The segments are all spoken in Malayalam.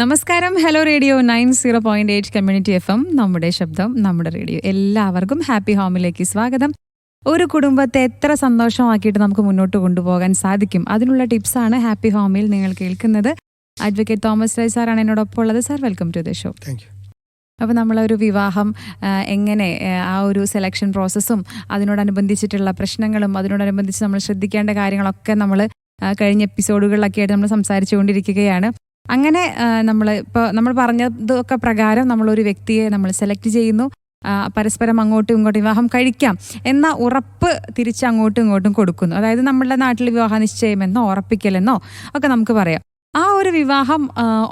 നമസ്കാരം. Hello radio nine zero point eight community F M. നമ്മുടെ ശബ്ദം നമ്മുടെ റേഡിയോ. എല്ലാവർക്കും ഹാപ്പി ഹോമിലേക്ക് സ്വാഗതം. ഒരു കുടുംബത്തെ എത്ര സന്തോഷമാക്കിയിട്ട് നമുക്ക് മുന്നോട്ട് കൊണ്ടുപോകാൻ സാധിക്കും? അതിനുള്ള ടിപ്സാണ് ഹാപ്പി ഹോമിൽ നിങ്ങൾ കേൾക്കുന്നത്. അഡ്വക്കേറ്റ് തോമസ് റൈ സാറാണ് എന്നോടൊപ്പം ഉള്ളത്. Sir welcome to the show അപ്പോൾ നമ്മളൊരു വിവാഹം എങ്ങനെ ആ ഒരു സെലക്ഷൻ പ്രോസസ്സും അതിനോടനുബന്ധിച്ചിട്ടുള്ള പ്രശ്നങ്ങളും അതിനോടനുബന്ധിച്ച് നമ്മൾ ശ്രദ്ധിക്കേണ്ട കാര്യങ്ങളൊക്കെ നമ്മൾ കഴിഞ്ഞ എപ്പിസോഡുകളിലൊക്കെ ആയിട്ട് നമ്മൾ സംസാരിച്ചുകൊണ്ടിരിക്കുകയാണ് അങ്ങനെ നമ്മൾ ഇപ്പോൾ നമ്മൾ പറഞ്ഞതൊക്കെ പ്രകാരം നമ്മളൊരു വ്യക്തിയെ നമ്മൾ സെലക്ട് ചെയ്യുന്നു. പരസ്പരം അങ്ങോട്ടും ഇങ്ങോട്ടും വിവാഹം കഴിക്കാം എന്ന ഉറപ്പ് തിരിച്ച് അങ്ങോട്ടും ഇങ്ങോട്ടും കൊടുക്കുന്നു. അതായത് നമ്മളുടെ നാട്ടിൽ വിവാഹ നിശ്ചയമെന്നോ ഉറപ്പിക്കലെന്നോ ഒക്കെ നമുക്ക് പറയാം. ആ ഒരു വിവാഹം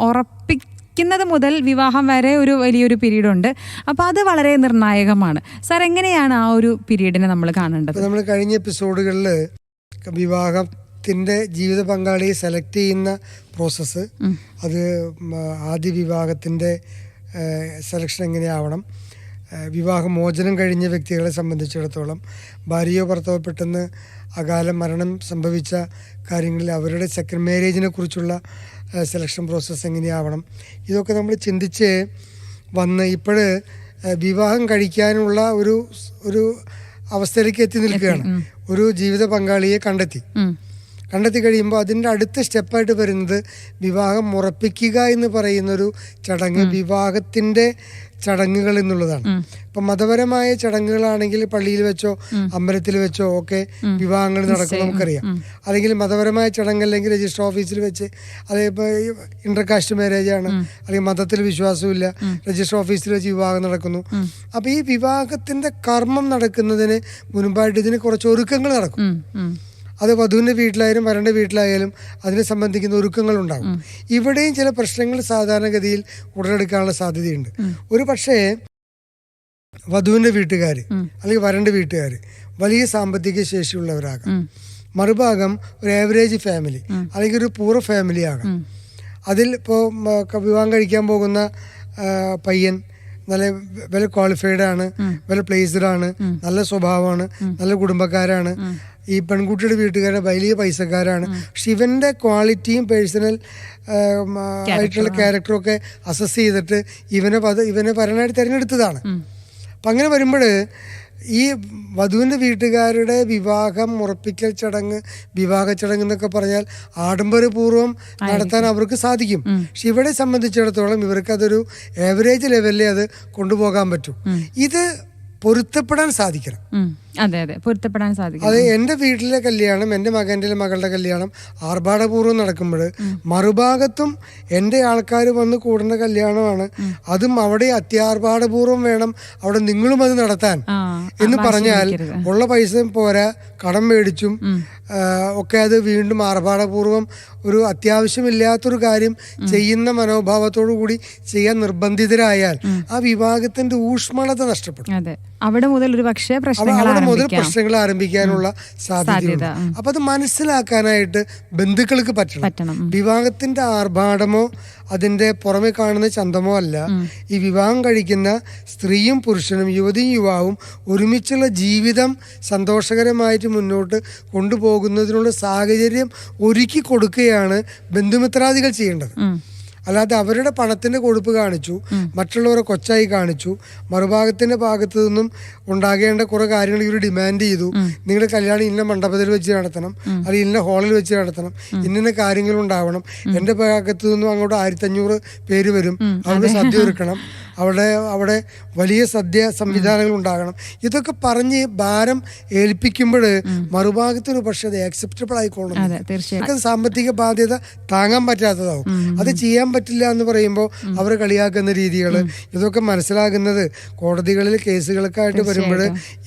ഉറപ്പിക്കുന്നത് മുതൽ വിവാഹം വരെ ഒരു വലിയൊരു പീരീഡ് ഉണ്ട് അപ്പോൾ അത് വളരെ നിർണായകമാണ്. സാർ എങ്ങനെയാണ് ആ ഒരു പീരീഡിനെ നമ്മൾ കാണേണ്ടത്? നമ്മൾ കഴിഞ്ഞ എപ്പിസോഡുകളിൽ വിവാഹത്തിന്റെ ജീവിത പങ്കാളിയെ സെലക്ട് ചെയ്യുന്ന പ്രോസസ്സ് അത് ആദ്യ വിവാഹത്തിന്റെ സെലക്ഷൻ എങ്ങനെയാവണം വിവാഹമോചനം കഴിഞ്ഞ വ്യക്തികളെ സംബന്ധിച്ചിടത്തോളം ഭാര്യയോ ഭർത്താവോ പെട്ടെന്ന് അകാല മരണം സംഭവിച്ച കാര്യങ്ങളിൽ അവരുടെ സെക്കൻഡ് മാരേജിനെ കുറിച്ചുള്ള സെലക്ഷൻ പ്രോസസ്സ് എങ്ങനെയാവണം ഇതൊക്കെ നമ്മൾ ചിന്തിച്ച് വന്ന് ഇപ്പോൾ വിവാഹം കഴിക്കാനുള്ള ഒരു ഒരു അവസ്ഥയിലേക്ക് എത്തി നിൽക്കുകയാണ്. ഒരു ജീവിത പങ്കാളിയെ കണ്ടെത്തി. കണ്ടെത്തി കഴിയുമ്പോൾ അതിന്റെ അടുത്ത സ്റ്റെപ്പായിട്ട് വരുന്നത് വിവാഹം ഉറപ്പിക്കുക എന്ന് പറയുന്നൊരു ചടങ്ങ് വിവാഹത്തിന്റെ ചടങ്ങുകൾ എന്നുള്ളതാണ്. ഇപ്പൊ മതപരമായ ചടങ്ങുകളാണെങ്കിൽ പള്ളിയിൽ വെച്ചോ അമ്പലത്തിൽ വെച്ചോ ഒക്കെ വിവാഹങ്ങൾ നടക്കും നമുക്കറിയാം. അല്ലെങ്കിൽ മതപരമായ ചടങ്ങ് അല്ലെങ്കിൽ രജിസ്റ്റർ ഓഫീസിൽ വെച്ച് അതേപോലെ ഇന്റർകാസ്റ്റ് മാരേജ് ആണ്. അല്ലെങ്കിൽ മതത്തിൽ വിശ്വാസമില്ല രജിസ്റ്റർ ഓഫീസിൽ വെച്ച് വിവാഹം നടക്കുന്നു. അപ്പൊ ഈ വിവാഹത്തിന്റെ കർമ്മം നടക്കുന്നതിന് മുൻപായിട്ട് ഇതിന് കുറച്ച് ഒരുക്കങ്ങൾ നടക്കും. അത് വധുവിന്റെ വീട്ടിലായാലും വരന്റെ വീട്ടിലായാലും അതിനെ സംബന്ധിക്കുന്ന ഒരുക്കങ്ങൾ ഉണ്ടാകും ഇവിടെയും ചില പ്രശ്നങ്ങൾ സാധാരണഗതിയിൽ ഉടലെടുക്കാനുള്ള സാധ്യതയുണ്ട്. ഒരു പക്ഷേ വധുവിന്റെ വീട്ടുകാർ അല്ലെങ്കിൽ വരന്റെ വീട്ടുകാർ വലിയ സാമ്പത്തിക ശേഷിയുള്ളവരാകാം. മറുഭാഗം ഒരു ആവറേജ് ഫാമിലി അല്ലെങ്കിൽ ഒരു പൂർ ഫാമിലി ആകാം. അതിൽ ഇപ്പോൾ വിവാഹം കഴിക്കാൻ പോകുന്ന പയ്യൻ നല്ല വെൽ ക്വാളിഫൈഡ് ആണ് വെൽ പ്ലേസ്ഡ് ആണ് നല്ല സ്വഭാവമാണ് നല്ല കുടുംബക്കാരാണ്. ഈ പെൺകുട്ടിയുടെ വീട്ടുകാരെ വലിയ പൈസക്കാരാണ്. ശിവന്റെ ക്വാളിറ്റിയും പേഴ്സണൽ ആയിട്ടുള്ള ക്യാരക്ടറും ഒക്കെ അസസ് ചെയ്തിട്ട് ഇവനെ ഇവനെ ഭരണമായിട്ട് തിരഞ്ഞെടുത്തതാണ്. അപ്പം അങ്ങനെ വരുമ്പോൾ ഈ വധുവിന്റെ വീട്ടുകാരുടെ വിവാഹം ഉറപ്പിക്കൽ ചടങ്ങ് വിവാഹ ചടങ്ങ് എന്നൊക്കെ പറഞ്ഞാൽ ആഡംബരപൂർവം നടത്താൻ അവർക്ക് സാധിക്കും. പക്ഷെ ഇവിടെ സംബന്ധിച്ചിടത്തോളം ഇവർക്ക് അതൊരു ഏവറേജ് ലെവലിലേ അത് കൊണ്ടുപോകാൻ പറ്റും. ഇത് പൊരുത്തപ്പെടാൻ സാധിക്കണം. അതെ അതെ. പൊരുത്തപ്പെടാൻ സാധിക്കും. അത് എന്റെ വീട്ടിലെ കല്യാണം എന്റെ മകന്റെ മകളുടെ കല്യാണം ആർഭാടപൂർവം നടക്കുമ്പോൾ മറുഭാഗത്തും എന്റെ ആൾക്കാർ വന്ന് കൂടുന്ന കല്യാണമാണ്. അതും അവിടെ അത്യാർഭാടപൂർവം വേണം അവിടെ നിങ്ങളും അത് നടത്താൻ. എന്ന് പറഞ്ഞാൽ ഉള്ള പൈസ പോരാ കടം മേടിച്ചും ഒക്കെ അത് വീണ്ടും ആർഭാടപൂർവം ഒരു അത്യാവശ്യമില്ലാത്തൊരു കാര്യം ചെയ്യുന്ന മനോഭാവത്തോടു കൂടി ചെയ്യാൻ നിർബന്ധിതരായാൽ ആ വിഭാഗത്തിന്റെ ഊഷ്മളത നഷ്ടപ്പെടും. അതെ. അവിടെ മുതൽ ഒരു പക്ഷേ അവിടെ മുതൽ പ്രശ്നങ്ങൾ ആരംഭിക്കാനുള്ള സാധ്യതയുണ്ട്. സാധ്യത, അപ്പൊ അത് മനസ്സിലാക്കാനായിട്ട് ബന്ധുക്കൾക്ക് പറ്റണം. വിവാഹത്തിന്റെ ആർഭാടമോ അതിന്റെ പുറമെ കാണുന്ന ചന്തമോ അല്ല ഈ വിവാഹം കഴിക്കുന്ന സ്ത്രീയും പുരുഷനും യുവതിയും യുവാവും ഒരുമിച്ചുള്ള ജീവിതം സന്തോഷകരമായിട്ട് മുന്നോട്ട് കൊണ്ടുപോകുന്നതിനുള്ള സാഹചര്യം ഒരുക്കി കൊടുക്കുകയാണ് ബന്ധുമിത്രാദികൾ ചെയ്യേണ്ടത്. അല്ലാതെ അവരുടെ പണത്തിന്റെ കൊടുപ്പ് കാണിച്ചു മറ്റുള്ളവരെ കൊച്ചായി കാണിച്ചു മറുഭാഗത്തിന്റെ ഭാഗത്തു നിന്നും ഉണ്ടാകേണ്ട കുറെ കാര്യങ്ങൾ ഇവർ ഡിമാൻഡ് ചെയ്തു. നിങ്ങളുടെ കല്യാണം ഇന്ന മണ്ഡപത്തിൽ വെച്ച് നടത്തണം അല്ലെങ്കിൽ ഇന്ന ഹാളിൽ വെച്ച് നടത്തണം ഇന്ന കാര്യങ്ങൾ ഉണ്ടാവണം. എന്റെ ഭാഗത്തു നിന്നും അങ്ങോട്ട് ആയിരത്തഞ്ഞൂറ് പേര് വരും. അവിടെ സദ്യ ഒരുക്കണം. അവിടെ അവിടെ വലിയ സദ്യ സംവിധാനങ്ങൾ ഉണ്ടാകണം. ഇതൊക്കെ പറഞ്ഞ് ഭാരം ഏൽപ്പിക്കുമ്പോൾ മറുഭാഗത്തിന് പക്ഷെ അത് ആക്സെപ്റ്റബിൾ ആയിക്കോളും തീർച്ചയായും. സാമ്പത്തിക ബാധ്യത താങ്ങാൻ പറ്റാത്തതാവും. അത് ചെയ്യാൻ പറ്റില്ല എന്ന് പറയുമ്പോൾ അവർ കളിയാക്കുന്ന രീതികൾ ഇതൊക്കെ മനസ്സിലാകുന്നത് കോടതികളിൽ കേസുകൾക്കായിട്ട് വരുമ്പോൾ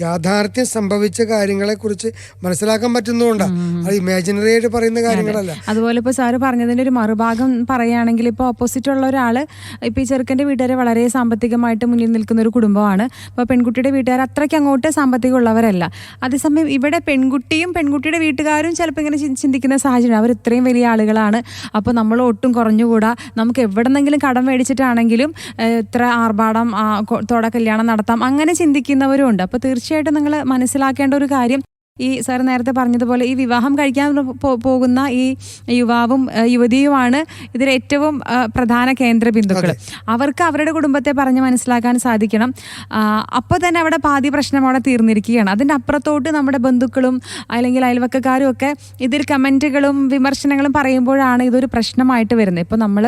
യാഥാർത്ഥ്യം സംഭവിച്ച കാര്യങ്ങളെ കുറിച്ച് മനസ്സിലാക്കാൻ പറ്റുന്നതുകൊണ്ടാണ് അത് ഇമാജിനറി ആയിട്ട് പറയുന്ന കാര്യങ്ങളല്ല. അതുപോലെ ഇപ്പോൾ സാറ് പറഞ്ഞതിന്റെ ഒരു മറുഭാഗം പറയുകയാണെങ്കിൽ ഇപ്പോൾ ഓപ്പോസിറ്റ് ഉള്ള ഒരാൾ ഇപ്പോൾ ഈ ചെറുക്കന്റെ വീട്ടുകാരെ വളരെ സാമ്പത്തികമായിട്ട് മുന്നിൽ നിൽക്കുന്ന ഒരു കുടുംബമാണ്. അപ്പോൾ പെൺകുട്ടിയുടെ വീട്ടുകാർ അത്രയ്ക്ക് അങ്ങോട്ട് സാമ്പത്തികം ഉള്ളവരല്ല അതേസമയം ഇവിടെ പെൺകുട്ടിയും പെൺകുട്ടിയുടെ വീട്ടുകാരും ചിലപ്പോൾ ഇങ്ങനെ ചിന്തിക്കുന്ന സാഹചര്യം. അവർ ഇത്രയും വലിയ ആളുകളാണ്. അപ്പോൾ നമ്മൾ ഒട്ടും കുറഞ്ഞുകൂടാ. നമുക്ക് എവിടെന്നെങ്കിലും കടം മേടിച്ചിട്ടാണെങ്കിലും ഇത്ര ആർഭാടം തോടെ കല്യാണം നടത്താം അങ്ങനെ ചിന്തിക്കുന്നവരും ഉണ്ട്. അപ്പോൾ തീർച്ചയായിട്ടും നിങ്ങൾ മനസ്സിലാക്കേണ്ട ഒരു കാര്യം ഈ സാർ നേരത്തെ പറഞ്ഞതുപോലെ ഈ വിവാഹം കഴിക്കാൻ പോകുന്ന ഈ യുവാവും യുവതിയുമാണ് ഇതിൽ ഏറ്റവും പ്രധാന കേന്ദ്ര ബിന്ദുക്കൾ അവർക്ക് അവരുടെ കുടുംബത്തെ പറഞ്ഞ് മനസ്സിലാക്കാൻ സാധിക്കണം. അപ്പോൾ തന്നെ അവിടെ പാതി പ്രശ്നം അവിടെ തീർന്നിരിക്കുകയാണ്. അതിന്റെ അപ്പുറത്തോട്ട് നമ്മുടെ ബന്ധുക്കളും അല്ലെങ്കിൽ അയൽവക്കക്കാരും ഒക്കെ ഇതിൽ കമന്റുകളും വിമർശനങ്ങളും പറയുമ്പോഴാണ് ഇതൊരു പ്രശ്നമായിട്ട് വരുന്നത്. ഇപ്പോൾ നമ്മൾ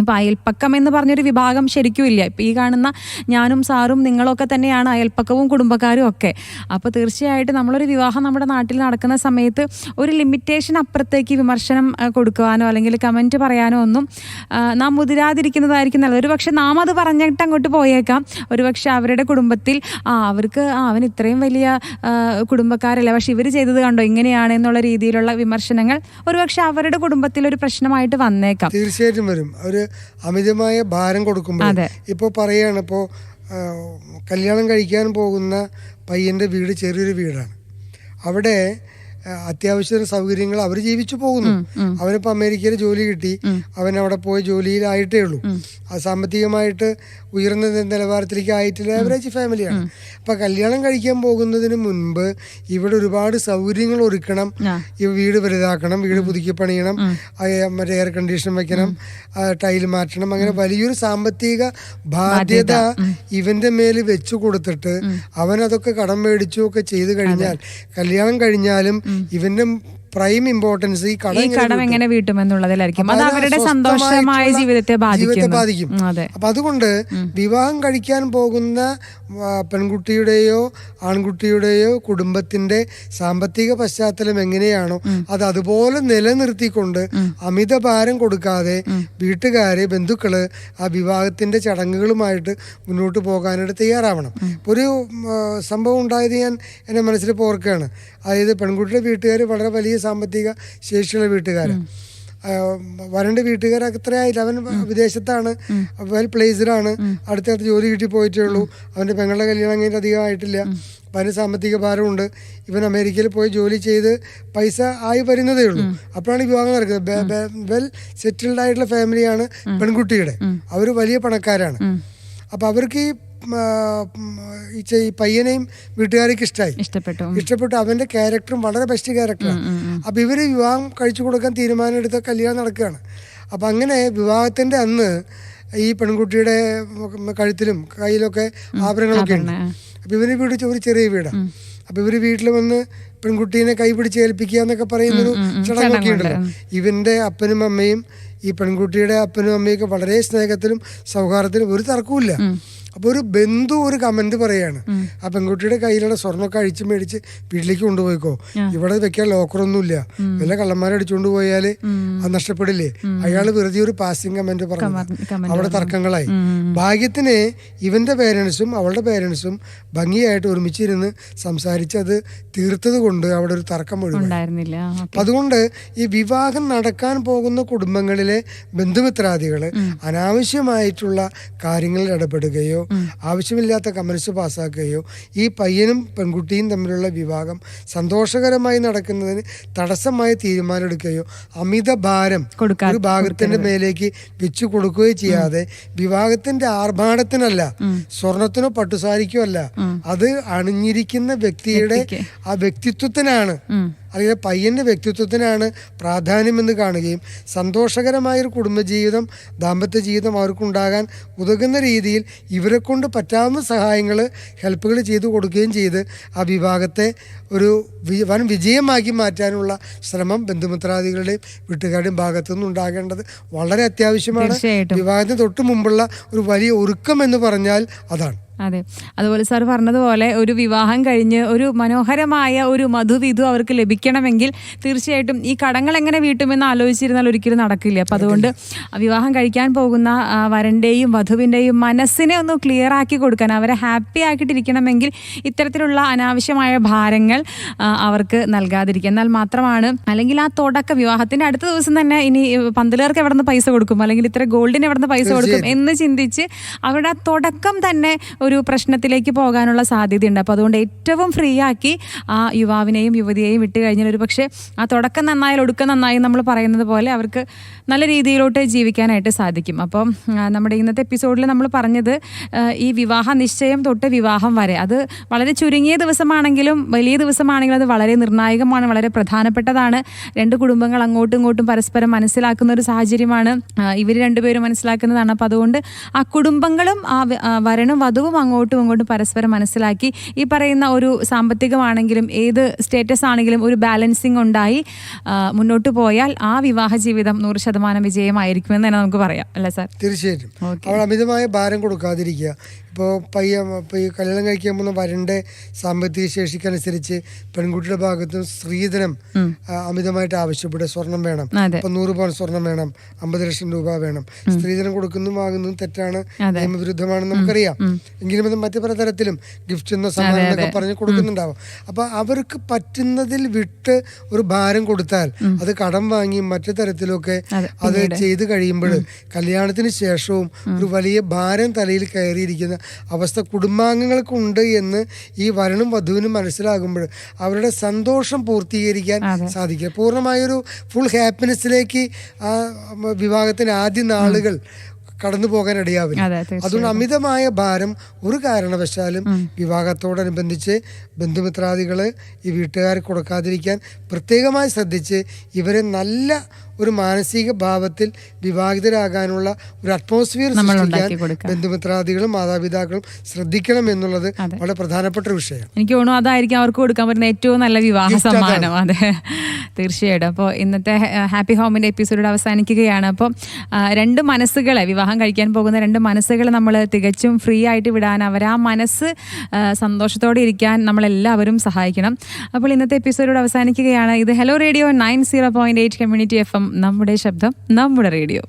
ഇപ്പം അയൽപ്പക്കം എന്ന് പറഞ്ഞൊരു വിഭാഗം ശരിക്കും ഇല്ല. ഇപ്പം ഈ കാണുന്ന ഞാനും സാറും നിങ്ങളൊക്കെ തന്നെയാണ് അയൽപ്പക്കവും കുടുംബക്കാരും ഒക്കെ. അപ്പോൾ തീർച്ചയായിട്ടും നമ്മളൊരു വിവാഹം നമ്മുടെ നാട്ടിൽ നടക്കുന്ന സമയത്ത് ഒരു ലിമിറ്റേഷൻ അപ്പുറത്തേക്ക് വിമർശനം കൊടുക്കുവാനോ അല്ലെങ്കിൽ കമന്റ് പറയാനോ ഒന്നും നാം മുതിരാതിരിക്കുന്നതായിരിക്കും നല്ലത്. ഒരു പക്ഷേ നാം അത് പറഞ്ഞിട്ട് അങ്ങോട്ട് പോയേക്കാം. ഒരു പക്ഷേ അവരുടെ കുടുംബത്തിൽ ആ അവർക്ക് ആ അവൻ ഇത്രയും വലിയ കുടുംബക്കാരല്ല പക്ഷെ ഇവർ ചെയ്തത് കണ്ടോ? ഇങ്ങനെയാണ് എന്നുള്ള രീതിയിലുള്ള വിമർശനങ്ങൾ ഒരു പക്ഷേ അവരുടെ കുടുംബത്തിൽ ഒരു പ്രശ്നമായിട്ട് വന്നേക്കാം. തീർച്ചയായിട്ടും വരും. ഒരു അമിതമായ ഭാരം കൊടുക്കുമ്പോൾ ഇപ്പൊ ഇപ്പോൾ പറയാണ് ഇപ്പോൾ കല്യാണം കഴിക്കാൻ പോകുന്ന പയ്യന്റെ വീട് ചെറിയൊരു വീടാണ്. അവിടെ അത്യാവശ്യ സൗകര്യങ്ങൾ അവർ ജീവിച്ചു പോകുന്നു. അവനിപ്പോൾ അമേരിക്കയിൽ ജോലി കിട്ടി. അവൻ അവിടെ പോയി ജോലിയിലായിട്ടേ ഉള്ളൂ. ആ സാമ്പത്തികമായിട്ട് ഉയർന്ന നിലവാരത്തിലേക്ക് ആയിട്ടില്ല ആവറേജ് ഫാമിലിയാണ് അപ്പം കല്യാണം കഴിക്കാൻ പോകുന്നതിന് മുൻപ് ഇവിടെ ഒരുപാട് സൗകര്യങ്ങൾ ഒരുക്കണം. ഈ വീട് വലുതാക്കണം വീട് പുതുക്കി പണിയണം മറ്റേ എയർ കണ്ടീഷൻ വെക്കണം ടൈൽ മാറ്റണം അങ്ങനെ വലിയൊരു സാമ്പത്തിക ബാധ്യത ഇവന്റെ മേൽ വെച്ചു കൊടുത്തിട്ട് അവൻ അതൊക്കെ കടം മേടിച്ചു ഒക്കെ ചെയ്തു കഴിഞ്ഞാൽ കല്യാണം കഴിഞ്ഞാലും ഇവന്റെ പ്രൈം ഇമ്പോർട്ടൻസ് ഈ കടം ഈ കടം വീട്ടും? എങ്ങനെ വീട്ടുമെന്നുള്ളതിലായിരിക്കും. അത് അത് അവരുടെ സന്തോഷമായ ജീവിതത്തെ ജീവിതത്തെ ബാധിക്കും. അപ്പൊ അതുകൊണ്ട് വിവാഹം കഴിക്കാൻ പോകുന്ന പെൺകുട്ടിയുടെയോ ആൺകുട്ടിയുടെയോ കുടുംബത്തിന്റെ സാമ്പത്തിക പശ്ചാത്തലം എങ്ങനെയാണോ അത് അതുപോലെ നിലനിർത്തിക്കൊണ്ട് അമിത ഭാരം കൊടുക്കാതെ വീട്ടുകാരെ ബന്ധുക്കൾ ആ വിവാഹത്തിന്റെ ചടങ്ങുകളുമായിട്ട് മുന്നോട്ട് പോകാനായിട്ട് തയ്യാറാവണം. ഒരു സംഭവം ഉണ്ടായത് ഞാൻ എന്റെ മനസ്സിൽ പോർക്കുകയാണ് അതായത് പെൺകുട്ടിയുടെ വീട്ടുകാർ വളരെ വലിയ സാമ്പത്തിക ശേഷിയുള്ള വീട്ടുകാരാണ് വരന്റെ വീട്ടുകാർ അത്രയായില്ല അവൻ വിദേശത്താണ്. വെൽ പ്ലേസ്ഡാണ് അടുത്തടുത്ത് ജോലി കിട്ടി പോയിട്ടേ ഉള്ളൂ അവന്റെ പെങ്ങളുടെ കല്യാണം അങ്ങനെ അധികം ആയിട്ടില്ല. സാമ്പത്തിക ഭാരമുണ്ട്. ഇവൻ അമേരിക്കയിൽ പോയി ജോലി ചെയ്ത് പൈസ ആയി വരുന്നതേ ഉള്ളൂ. അപ്പോഴാണ് ഈ വിവാഹം നടക്കുന്നത്. വെൽ സെറ്റിൽഡ് ആയിട്ടുള്ള ഫാമിലിയാണ് പെൺകുട്ടിയുടെ. അവർ വലിയ പണക്കാരാണ്. അപ്പം അവർക്ക് ഈ ഈ പയ്യനെയും വീട്ടുകാർക്ക് ഇഷ്ടമായി ഇഷ്ടപ്പെട്ടു. ഇഷ്ടപ്പെട്ടു. അവന്റെ ക്യാരക്ടറും വളരെ ബെസ്റ്റ് ക്യാരക്ടറാണ് അപ്പൊ ഇവർ വിവാഹം കഴിച്ചു കൊടുക്കാൻ തീരുമാനം എടുത്ത കല്യാണം നടക്കുകയാണ്. അപ്പൊ അങ്ങനെ വിവാഹത്തിന്റെ അന്ന് ഈ പെൺകുട്ടിയുടെ കഴുത്തിലും കയ്യിലൊക്കെ ആഭരണങ്ങളൊക്കെ ഉണ്ട്. അപ്പൊ ഇവർ വീട് ഒരു ചെറിയ വീടാണ് അപ്പൊ ഇവർ വീട്ടിൽ വന്ന് പെൺകുട്ടീനെ കൈപിടിച്ച് ഏൽപ്പിക്കുക എന്നൊക്കെ പറയുന്നൊരു ചടങ്ങൊക്കെ ഉണ്ടല്ലോ ഇവന്റെ അപ്പനും അമ്മയും ഈ പെൺകുട്ടിയുടെ അപ്പനും അമ്മയൊക്കെ വളരെ സ്നേഹത്തിലും സൗഹാർദ്ദത്തിലും ഒരു തർക്കവുമില്ല. അപ്പൊ ഒരു ബന്ധു ഒരു കമന്റ് പറയാണ്. ആ പെൺകുട്ടിയുടെ കയ്യിലുള്ള സ്വർണമൊക്കെ അഴിച്ചു മേടിച്ച് വീട്ടിലേക്ക് കൊണ്ടുപോയിക്കോ. ഇവിടെ വെക്കാൻ ലോക്കറൊന്നുമില്ല വല്ല കള്ളന്മാരെ അടിച്ചുകൊണ്ട് പോയാൽ അത് നഷ്ടപ്പെടില്ലേ? അയാൾ വെറുതെ ഒരു പാസിംഗ് കമന്റ് പറഞ്ഞു അവിടെ തർക്കങ്ങളായി. ഭാഗ്യത്തിന് ഇവന്റെ പേരൻസും അവളുടെ പേരൻസും ഭംഗിയായിട്ട് ഒരുമിച്ചിരുന്ന് സംസാരിച്ച് അത് തീർത്തത് കൊണ്ട് അവിടെ ഒരു തർക്കം അപ്പൊ അതുകൊണ്ട് ഈ വിവാഹം നടക്കാൻ പോകുന്ന കുടുംബങ്ങളിലെ ബന്ധുമിത്രാദികൾ അനാവശ്യമായിട്ടുള്ള കാര്യങ്ങളിൽ ഇടപെടുകയോ ആവശ്യമില്ലാത്ത കമൻസ് പാസ്സാക്കുകയോ ഈ പയ്യനും പെൺകുട്ടിയും തമ്മിലുള്ള വിവാഹം സന്തോഷകരമായി നടക്കുന്നതിന് തടസ്സമായി തീരുമാനമെടുക്കുകയോ അമിത ഭാരം ഒരു ഭാഗത്തിന്റെ മേലേക്ക് വെച്ചു കൊടുക്കുകയോ ചെയ്യാതെ വിവാഹത്തിന്റെ ആർഭാടത്തിനല്ല സ്വർണത്തിനോ പട്ടുസാരിക്കോ അല്ല അത് അണിഞ്ഞിരിക്കുന്ന വ്യക്തിയുടെ ആ വ്യക്തിത്വത്തിനാണ് അല്ലെങ്കിൽ പയ്യന്റെ വ്യക്തിത്വത്തിനാണ് പ്രാധാന്യമെന്ന് കാണുകയും സന്തോഷകരമായൊരു കുടുംബജീവിതം ദാമ്പത്യ ജീവിതം അവർക്കുണ്ടാകാൻ ഉതകുന്ന രീതിയിൽ ഇവരെ കൊണ്ട് പറ്റാവുന്ന സഹായങ്ങൾ ഹെൽപ്പുകൾ ചെയ്തു കൊടുക്കുകയും ചെയ്ത് ആ വിഭാഗത്തെ ഒരു വൻ വിജയമാക്കി മാറ്റാനുള്ള ശ്രമം ബന്ധുമിത്രാദികളുടെയും വീട്ടുകാരുടെയും ഭാഗത്തു നിന്നുണ്ടാകേണ്ടത് വളരെ അത്യാവശ്യമാണ്. വിവാഹത്തിന് തൊട്ട് മുമ്പുള്ള ഒരു വലിയ ഒരുക്കം എന്ന് പറഞ്ഞാൽ അതാണ് അതെ. അതുപോലെ സാർ പറഞ്ഞതുപോലെ ഒരു വിവാഹം കഴിഞ്ഞ് ഒരു മനോഹരമായ ഒരു മധുവിധു അവർക്ക് ലഭിക്കണമെങ്കിൽ തീർച്ചയായിട്ടും ഈ കടങ്ങൾ എങ്ങനെ വീട്ടുമെന്ന് ആലോചിച്ചിരുന്നാൽ ഒരിക്കലും നടക്കില്ല. അപ്പം അതുകൊണ്ട് വിവാഹം കഴിക്കാൻ പോകുന്ന വരന്റെയും വധുവിന്റെയും മനസ്സിനെ ഒന്ന് ക്ലിയർ ആക്കി കൊടുക്കാൻ അവരെ ഹാപ്പി ആക്കിയിട്ടിരിക്കണമെങ്കിൽ ഇത്തരത്തിലുള്ള അനാവശ്യമായ ഭാരങ്ങൾ അവർക്ക് നൽകാതിരിക്കുക. എന്നാൽ മാത്രമാണ് അല്ലെങ്കിൽ ആ തുടക്ക വിവാഹത്തിന്റെ അടുത്ത ദിവസം തന്നെ ഇനി പന്തലുകാർക്ക് എവിടെ നിന്ന് പൈസ കൊടുക്കും? അല്ലെങ്കിൽ ഇത്ര ഗോൾഡിന് എവിടെ നിന്ന് പൈസ കൊടുക്കും? എന്ന് ചിന്തിച്ച് അവരുടെ ആ തുടക്കം തന്നെ ഒരു പ്രശ്നത്തിലേക്ക് പോകാനുള്ള സാധ്യതയുണ്ട്. അപ്പോൾ അതുകൊണ്ട് ഏറ്റവും ഫ്രീ ആക്കി ആ യുവാവിനെയും യുവതിയെയും വിട്ട് കഴിഞ്ഞാൽ ഒരു പക്ഷേ ആ തുടക്കം നന്നായാൽ ഒടുക്കം നന്നായി നമ്മൾ പറയുന്നത് പോലെ അവർക്ക് നല്ല രീതിയിലോട്ട് ജീവിക്കാനായിട്ട് സാധിക്കും. അപ്പം നമ്മുടെ ഇന്നത്തെ എപ്പിസോഡിൽ നമ്മൾ പറഞ്ഞത് ഈ വിവാഹ നിശ്ചയം തൊട്ട് വിവാഹം വരെ. അത് വളരെ ചുരുങ്ങിയ ദിവസമാണെങ്കിലും വലിയ ദിവസമാണെങ്കിലും അത് വളരെ നിർണായകമാണ് വളരെ പ്രധാനപ്പെട്ടതാണ്. രണ്ട് കുടുംബങ്ങൾ അങ്ങോട്ടും ഇങ്ങോട്ടും പരസ്പരം മനസ്സിലാക്കുന്ന ഒരു സാഹചര്യമാണ് ഇവർ രണ്ടുപേരും മനസ്സിലാക്കുന്നതാണ്. അപ്പോൾ അതുകൊണ്ട് ആ കുടുംബങ്ങളും ആ വരനും വധുവും അങ്ങോട്ടും ഇങ്ങോട്ടും പരസ്പരം മനസ്സിലാക്കി. ഈ പറയുന്ന ഒരു സാമ്പത്തികമാണെങ്കിലും ഏത് സ്റ്റേറ്റസ് ആണെങ്കിലും ഒരു ബാലൻസിങ് ഉണ്ടായി മുന്നോട്ട് പോയാൽ ആ വിവാഹ ജീവിതം നൂറ് ശതമാനം വിജയമായിരിക്കുമെന്ന് തന്നെ നമുക്ക് പറയാം. അല്ലേ സാർ? തീർച്ചയായിട്ടും. അവൾ അമിതമായ ഭാരം കൊടുക്കാതിരിക്കുക. ഇപ്പോൾ പയ്യ ഇപ്പോൾ ഈ കല്യാണം കഴിക്കാൻ പോകുന്ന വരന്റെ സാമ്പത്തിക ശേഷിക്കനുസരിച്ച് പെൺകുട്ടിയുടെ ഭാഗത്ത് സ്ത്രീധനം അമിതമായിട്ട് ആവശ്യപ്പെടുക. സ്വർണം വേണം. ഇപ്പം നൂറ് പവൻ സ്വർണം വേണം. അമ്പത് ലക്ഷം രൂപ വേണം. സ്ത്രീധനം കൊടുക്കുന്നതും വാങ്ങുന്നതും തെറ്റാണ്. നിയമവിരുദ്ധമാണെന്ന് നമുക്കറിയാം. എങ്കിലും അത് മറ്റു പല തരത്തിലും ഗിഫ്റ്റ് എന്ന സമ്മാനം എന്നൊക്കെ പറഞ്ഞ് കൊടുക്കുന്നുണ്ടാവും. അപ്പൊ അവർക്ക് പറ്റുന്നതിൽ വിട്ട് ഒരു ഭാരം കൊടുത്താൽ അത് കടം വാങ്ങി മറ്റു തരത്തിലൊക്കെ അത് ചെയ്ത് കഴിയുമ്പോൾ കല്യാണത്തിന് ശേഷവും ഒരു വലിയ ഭാരം തലയിൽ കയറിയിരിക്കുന്ന അവസ്ഥ കുടുംബാംഗങ്ങൾക്കുണ്ട് എന്ന് ഈ വരനും വധുവിനും മനസ്സിലാകുമ്പോൾ അവരുടെ സന്തോഷം പൂർത്തീകരിക്കാൻ സാധിക്കും. സാധിക്കുക പൂർണമായൊരു ഫുൾ ഹാപ്പിനെസ്സിലേക്ക് ആ വിവാഹത്തിന് ആദ്യ നാളുകൾ കടന്നു പോകാൻ ഇടയാവില്ല. അതുകൊണ്ട് അമിതമായ ഭാരം ഒരു കാരണവശാലും വിവാഹത്തോടനുബന്ധിച്ച് ബന്ധുമിത്രാദികൾ ഈ വീട്ടുകാർ കൊടുക്കാതിരിക്കാൻ പ്രത്യേകമായി ശ്രദ്ധിച്ച് ഇവരെ നല്ല ഒരു മാനസിക ഭാവത്തിൽ വിവാഹിതരാകാനുള്ള ഒരു അറ്റ്മോസ്ഫിയർ സൃഷ്ടിക്കാൻ ബന്ധുമിത്രാദികളും മാതാപിതാക്കളും ശ്രദ്ധിക്കണം എന്നുള്ളത് വളരെ പ്രധാനപ്പെട്ട ഒരു വിഷയം. എനിക്ക് തോന്നുന്നു അതായിരിക്കും അവർക്ക് കൊടുക്കാൻ പറ്റുന്ന ഏറ്റവും നല്ല വിവാഹ സമ്മാനം. അതെ. തീർച്ചയായിട്ടും. അപ്പോൾ ഇന്നത്തെ ഹാപ്പി ഹോമിന്റെ എപ്പിസോഡ് അവസാനിക്കുകയാണ്. അപ്പോൾ രണ്ട് മനസ്സുകളെ വിവാഹം കഴിക്കാൻ പോകുന്ന രണ്ട് മനസ്സുകളെ നമ്മൾ തികച്ചും ഫ്രീ ആയിട്ട് വിടാൻ അവർ ആ മനസ്സ് സന്തോഷത്തോടെ ഇരിക്കാൻ നമ്മളെല്ലാവരും സഹായിക്കണം. അപ്പോൾ ഇന്നത്തെ എപ്പിസോഡ് അവസാനിക്കുകയാണ്. ഇത് hello radio nine zero point eight community F M നമ്മുടെ ശബ്ദം നമ്മുടെ റേഡിയോ.